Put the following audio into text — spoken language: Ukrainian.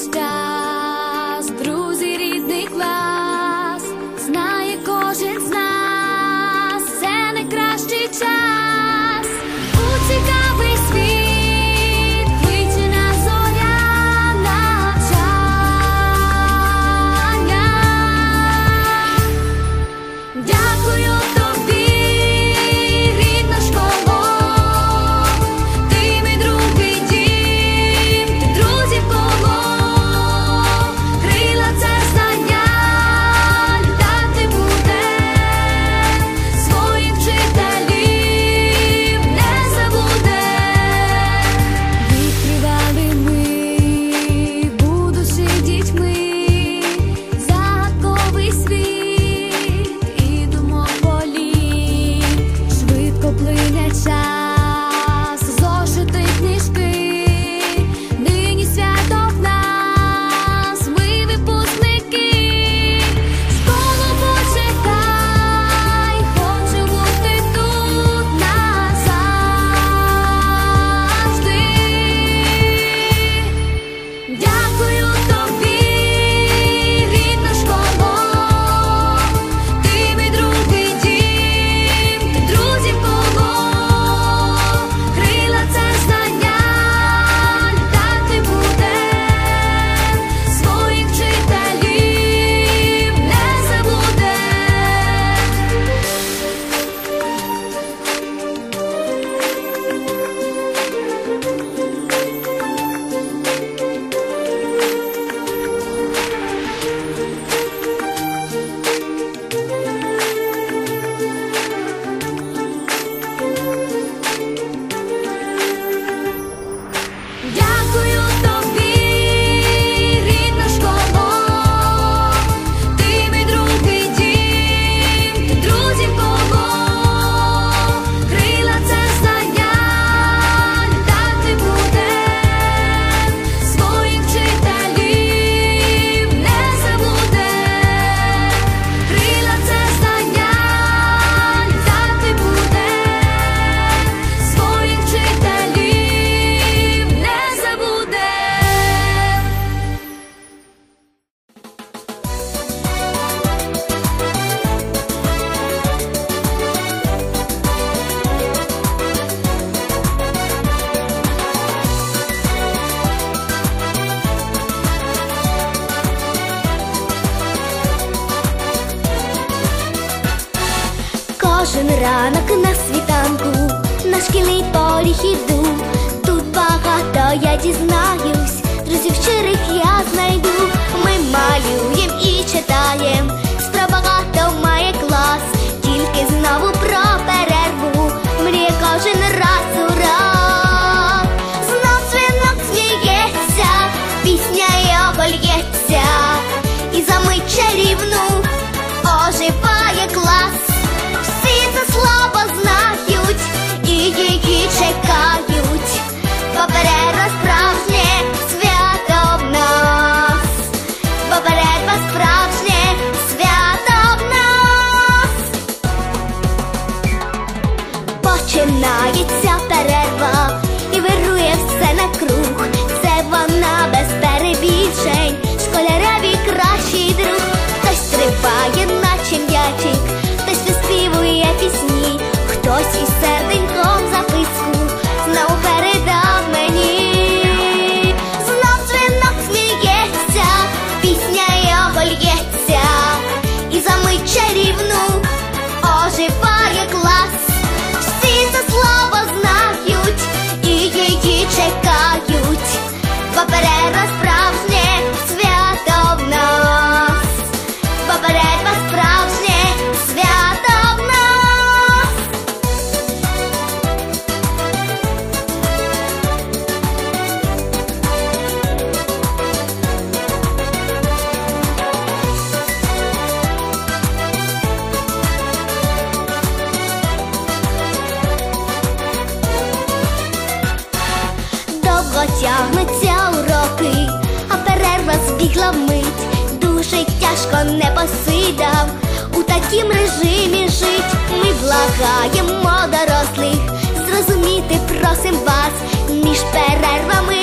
Stop. nights Кожен ранок на світанку, на шкільний поріг іду. Тут багато я дізнаюсь, друзів щирих я знайду. Ми малюєм і читаєм, спробагато має клас, тільки знову про перерву. Мріє кожен раз ура. Знов свинок сміється, пісня його лється, і за мить чарівну Лунає, наче м'ячик, хтось виспівує пісні, хтось із себе. жить тяжко не посидав, у такім режимі жить ми благаємо дорослих, зрозуміти просим вас між перервами.